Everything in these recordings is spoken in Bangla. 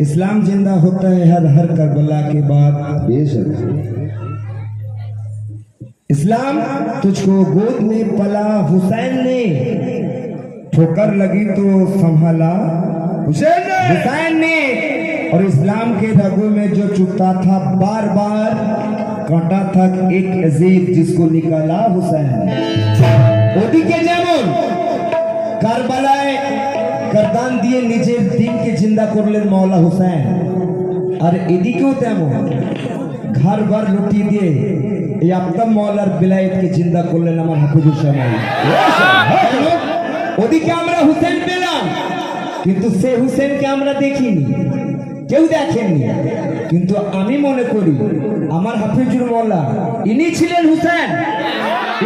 इस्लाम ज़िंदा होता है हर हर करबला के बाद। इस्लाम तुझको गोद में पला हुसैन ने। ठोकर लगी तो संभाला। हुसैन ने! हुसैन ने। और इस्लाम के धगों में जो चुपता था बार बार कांटा था एक अजीब जिसको निकाला हुसैन ওদিকে যেমন কারবালায় গর্দান দিয়ে নিজের দিনকে জিন্দা করলেন মাওলা হুসেন আর এদিকেও তেমন ঘর বার লুটিয়ে দিয়ে এই আফতাব মাওলার বিলায়েতকে জিন্দা করলেন আমার হাফিজুর সাহেব ওদিকে আমরা হুসেন পেলাম কিন্তু সে হুসেনকে আমরা দেখিনি কেউ দেখেননি কিন্তু আমি মনে করি আমার হাফিজুর মোল্লা ইনি ছিলেন হুসেন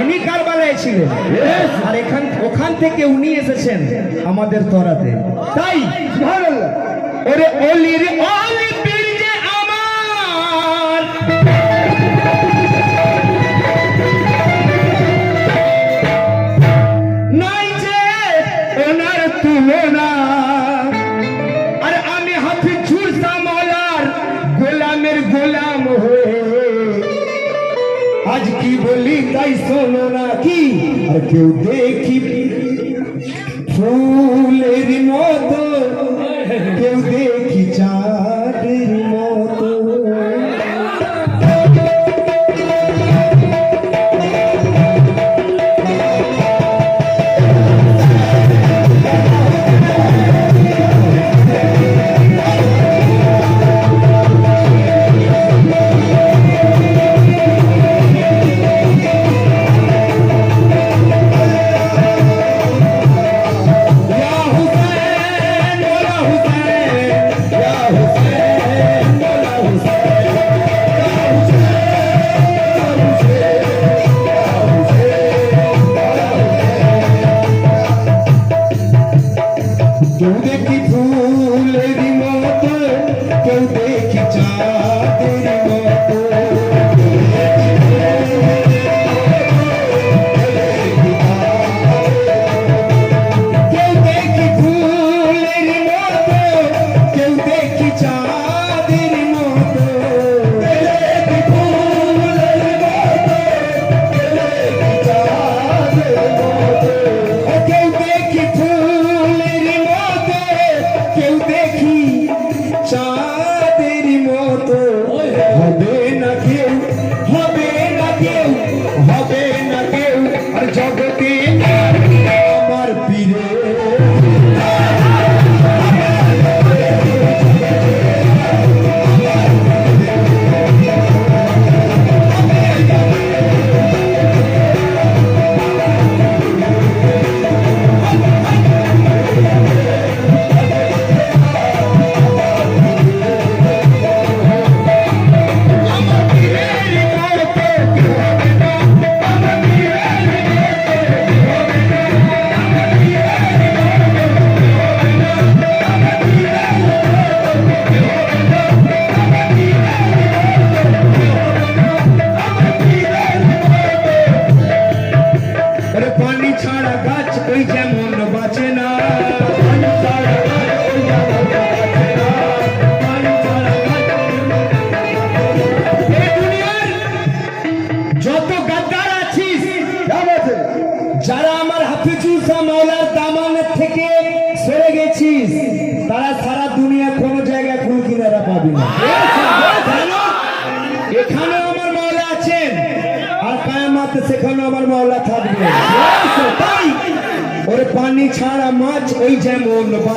ইনি কারবালায় ছিলেন? আর এখান ওখান থেকে উনি এসেছেন আমাদের তরাতে। তাই ওরে অলির অলি কেউ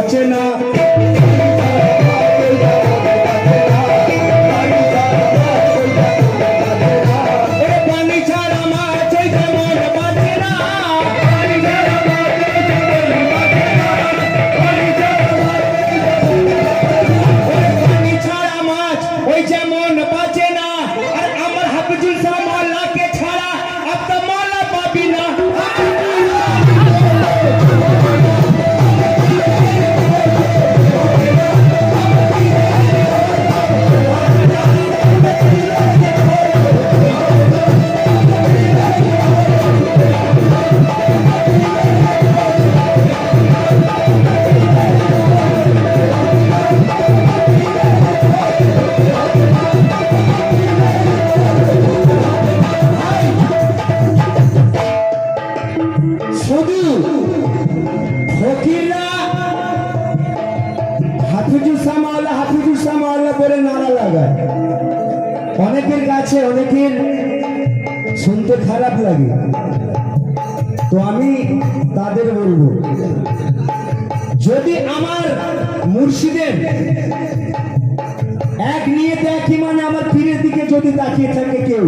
বাঁচে না যদি আমার মুর্শিদের এক নিয়ে দেখি মানে আমার পীরের দিকে যদি তাকিয়ে থাকে কেউ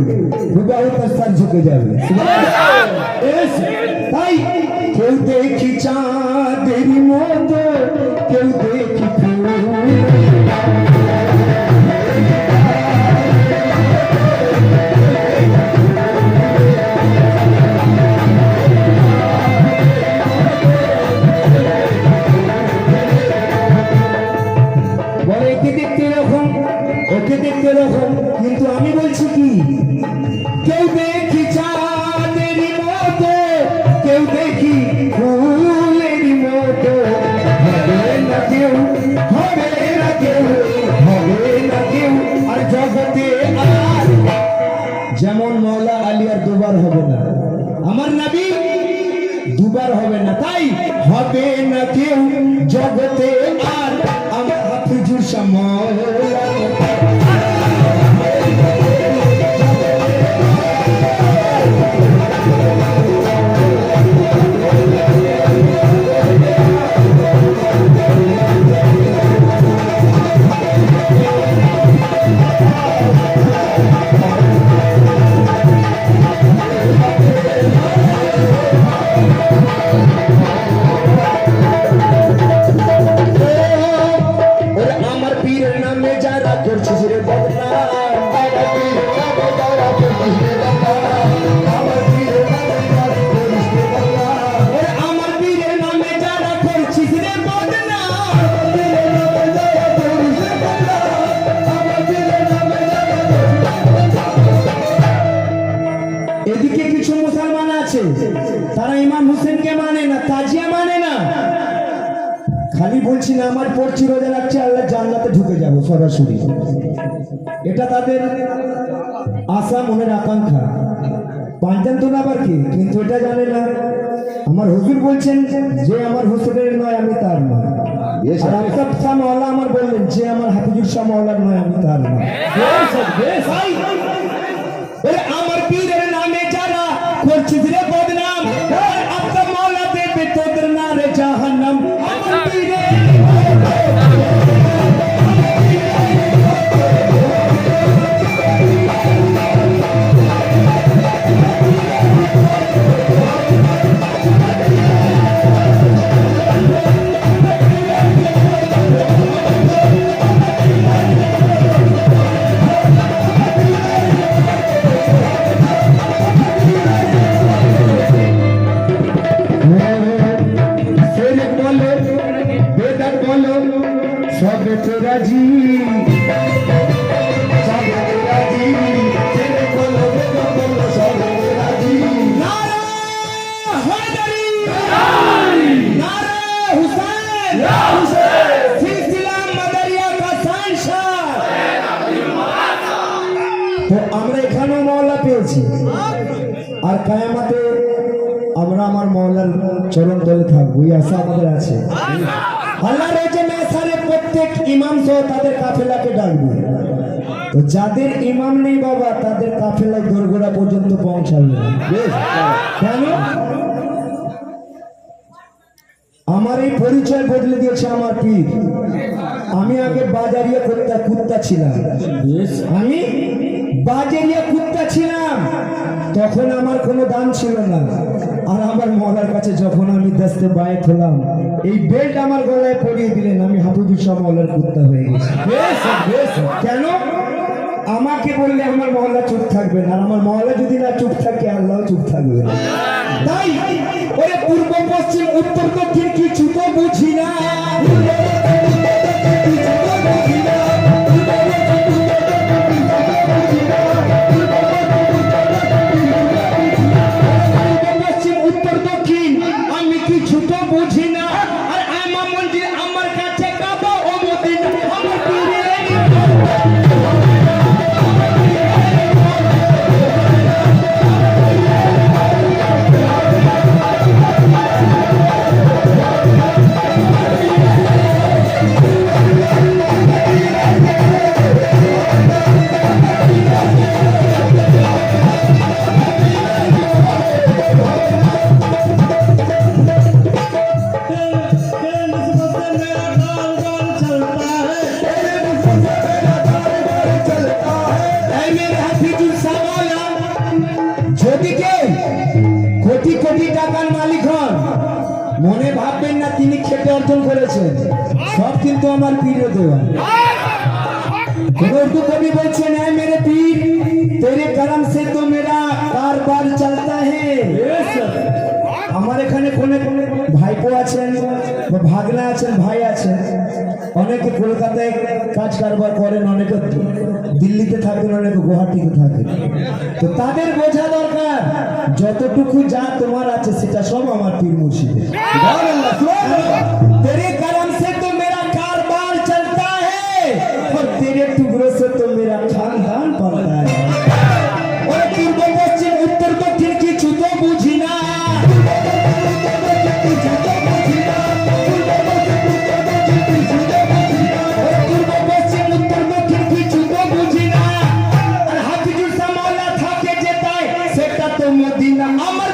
বিবাহ স্থান ঝুঁকে যাবে। কেউ দেখি চাঁদের মতো, কেউ দেখি খালি বলছি না আমার পড়ছি রোজা রাখছে আল্লাহ জান্নাতে ঢুকে যাব সরাসরি। এটা তাদের আশা মনের আকাঙ্ক্ষা। পাঁচজন তো না আবার কি? কিন্তু এটা জানে না। আমার হুজুর বলছেন যে আমার হুজুরের নয় আমি তার নয়। আমার বললেন যে আমার হাফিজুর শাহ মাওলার নয় আমি তার নয়। আমার পীরের নামে যারা করছিস সহ তাদের কাফেলাকে তো যাদের ইমাম নেই বাবা, তাদের কাফেলায় দোরগোড়া পর্যন্ত পৌঁছাবে? কেন? আমার এই পরিচয় বদলে দিয়েছে আমার পীর। আমি আগে বাজারিয়া কুত্তা কুত্তা ছিলাম। আমি বাজারিয়া কুত্তা ছিলাম। তখন আমার কোনো দাম ছিল না। আর আমার মলার কাছে যখন আমি দস্তে বায়েত হলাম এই বেল্ট আমার গলায় পরিয়ে দিলেন আমি হাফিজুর শাহ মহলার কুত্তা হয়ে গেছি। কেন? আমাকে বললে আমার মহল্লা চুপ থাকবে না আর আমার মহল্লা যদি না চুপ থাকে আল্লাহ চুপ থাকবে। না তাই ওরে পূর্ব পশ্চিম উত্তর দক্ষিণ কিছু তো বুঝি না। সব কিন্তু আমার পীরে দেওয়া उर्दू कवि बच्चे हैं मेरे पीर तेरे करम से तो मेरा कारोबार चलता है আমার এখানে কোনে কোনে ভাইপো আছেন বা ভাগনা আছেন ভাই আছেন অনেকে কলকাতায় কাজ কারবার করেন অনেকে দিল্লিতে থাকেন অনেকে গুয়াহাটিতে থাকেন তো তাদের বোঝা দরকার যতটুকু যা তোমার আছে সেটা সব আমার পীর মুর্শিদের तेरे करम মদিনা আমার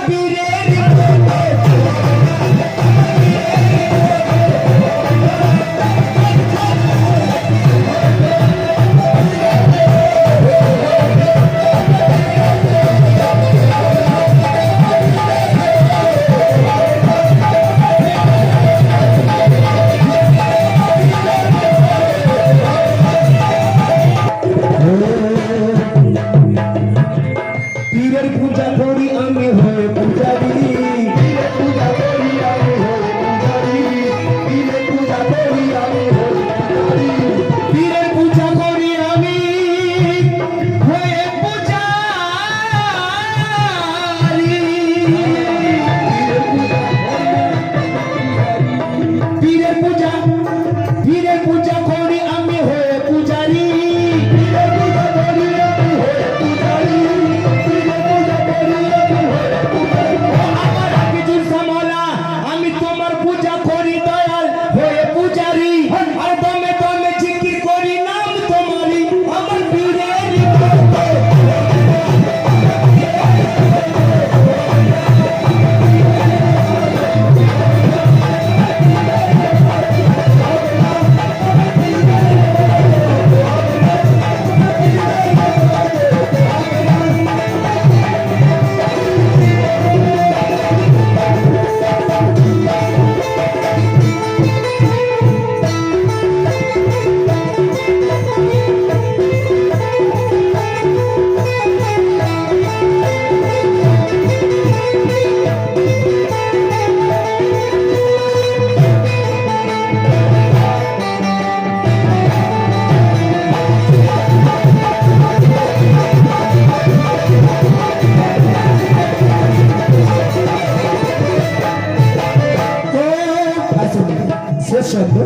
শেষ শব্দ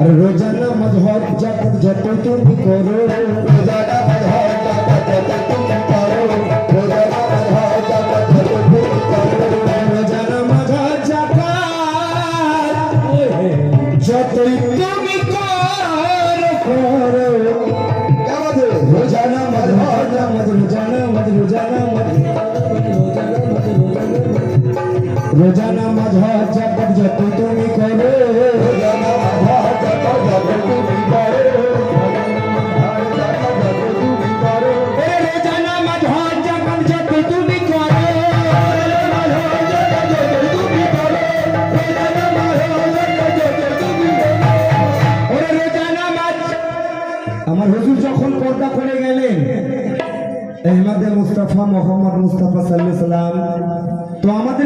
আর রোজানা মজহর যত যত তুমি করো রোজানা মজহর যত যত তুমি করো রোজানা মজহর যত যত তুমি করো রোজানা মজহর জাকাত যতই তুমি করো করো রোজানা মজহর নামাজ রোজানা মজ রোজানা নামাজ হজ যত তুমি করো। রোজা মজহর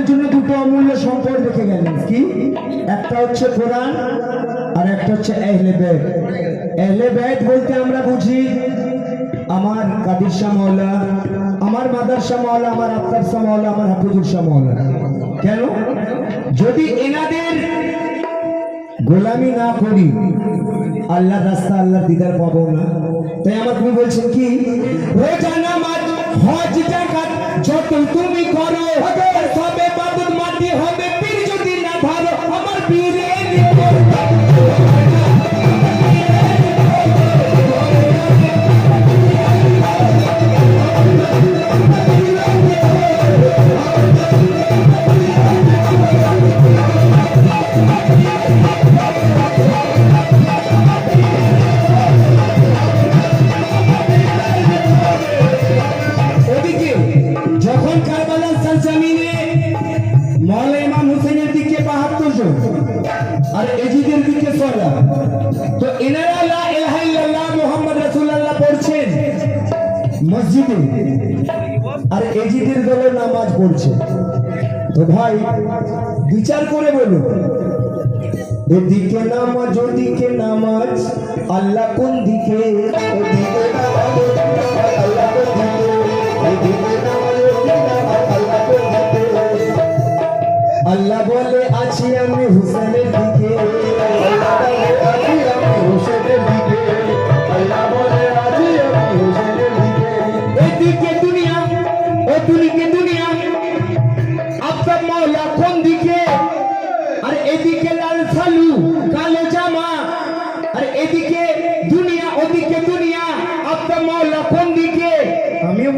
জন্য দুটো অমূল্য সম্পদ রেখে গেলেন। কি? একটা হচ্ছে কোরআন, আর একটা হচ্ছে এহলে বেদ এহলে বেদ বলতে আমরা বুঝি আমার কাদির শাহ আমার মাদার শাহ আমার আফতার শাহ আমার হাফিজুর শাহ কেন? যদি এনাদের গোলামি না করি আল্লাহ রাস্তা আল্লাহ দিদার পাবো না। তাই আমার তুমি বলছেন কি? রোজা নামাজ হজ, জাকাত যত তুমি করো সবে বাবুর মাটি হবে বিচার করে বলুন ওদিকে নামাজ আল্লাহ দিকে ওদিকে নামাজ, আল্লাহ কোন দিকে? ওদিকে নামাজ, আল্লাহ কোন দিকে? আল্লাহ বলে আছি আমি হুসেনের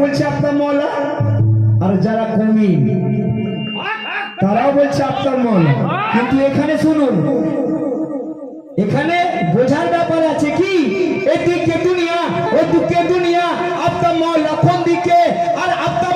বলছি আপনার মলা আর যারা কমি, তারাও বলছে আপনার মলা কিন্তু এখানে শুনুন, এখানে বোঝার ব্যাপার আছে কি? এদিকে দুনিয়া, ওদিকে দুনিয়া, আপনার মল কোন দিকে? আর আপনার